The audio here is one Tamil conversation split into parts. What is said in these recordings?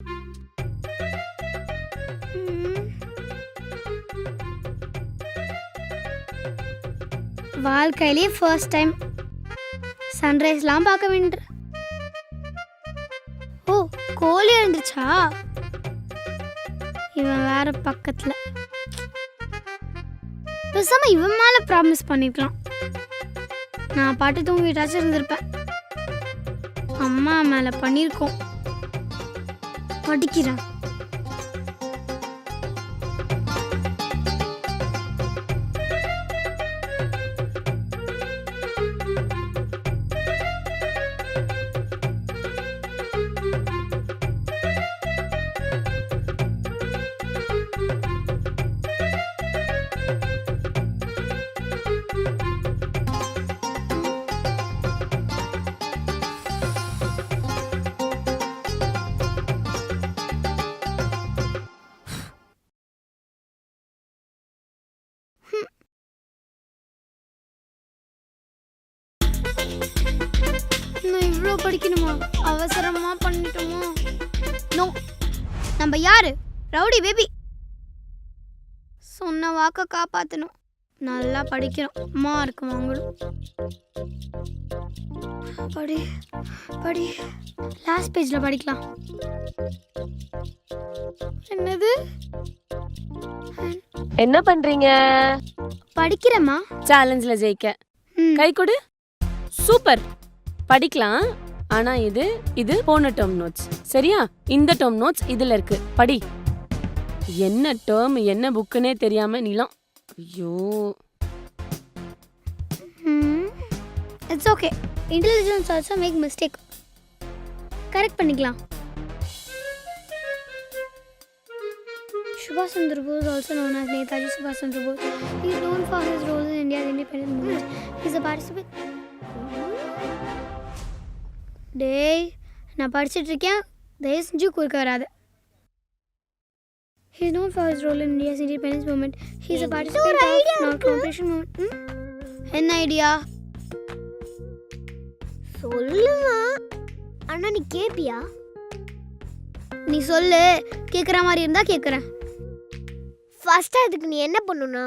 ம். வாழ்க்கையிலேயே ஃபர்ஸ்ட் டைம் சன்ரைஸ்லாம் பார்க்க வேண்டு ஓ கோழி இருந்துச்சா இவன் வேற பக்கத்துல. பேசாம இவன் மேல ப்ராமிஸ் பண்ணிக்கலாம் நான் பாட்டு தூங்கிட்டாச்சும் இருந்திருப்பேன். அம்மா மேல பண்ணியிருக்கோம் படிக்கிறான் இன்னும் இவ்வளோ படிக்கணுமா? அவசரமா பண்ணிட்டோமோ? நோ. நம்ம யாரு? Rowdy baby. சொன்ன வாக்க காப்பாற்றணும் நல்லா படிக்கணும். மார்க் வாங்கணும். படி படி. லாஸ்ட் பேஜில் படிக்கலாம். என்னது? என்ன பண்றீங்க? படிக்கிறேம்மா. சேலஞ்ச்ல ஜெயிக்க. ம், கை கொடு. சூப்பர் படிக்கலாம் ஆனா இது இது போன டேர்ம் நோட்ஸ் சரியா இந்த டேர்ம் நோட்ஸ் இதுல இருக்கு படி என்ன டேர்ம் என்ன புக்குனே தெரியாம நீலாம் ஐயோ ம் it's okay intelligence also make mistake correct பண்ணிக்கலாம் Subhash Chandra Bose, also known as Netaji Subhash Chandra Bose, he is known for his roles in India's independence movement. He is a participant. டேய் நான் படிச்சிட்டு இருக்கேன் தயவு செஞ்சு குறுக்க வராது. He is known for his role in India's independence movement. He is a participant of non-cooperation movement. ம்? என்ன ஐடியா சொல்லுமா. அண்ணா நீ கேப்பியா? நீ சொல்லு. கேட்குற மாதிரி இருந்தா கேட்குறேன் ஃபர்ஸ்ட் அதுக்கு நீ என்ன பண்ணுனா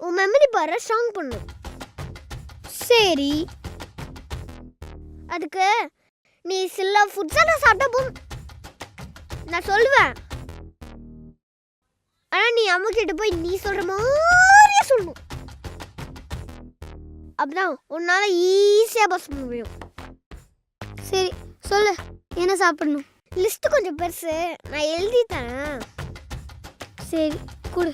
உன் மெமரி பவரை ஸ்ட்ராங் பண்ணும் சரி. அதுக்கு நீ சில ஃபுட்ஸ் எல்லாம் சாப்பிட்டா போதும். நான் சொல்லுவேன். ஆனால் நீ அம்மா கிட்ட போய் நீ சொல்ற மாதிரியே சொல்லணும். அப்படிதான் உன்னால ஈஸியாக பஸ் பண்ண முடியும். சரி சொல்லு என்ன சாப்பிடணும்? லிஸ்ட்டு கொஞ்சம் பெருசு. நான் எழுதி தரேன் சரி கொடு.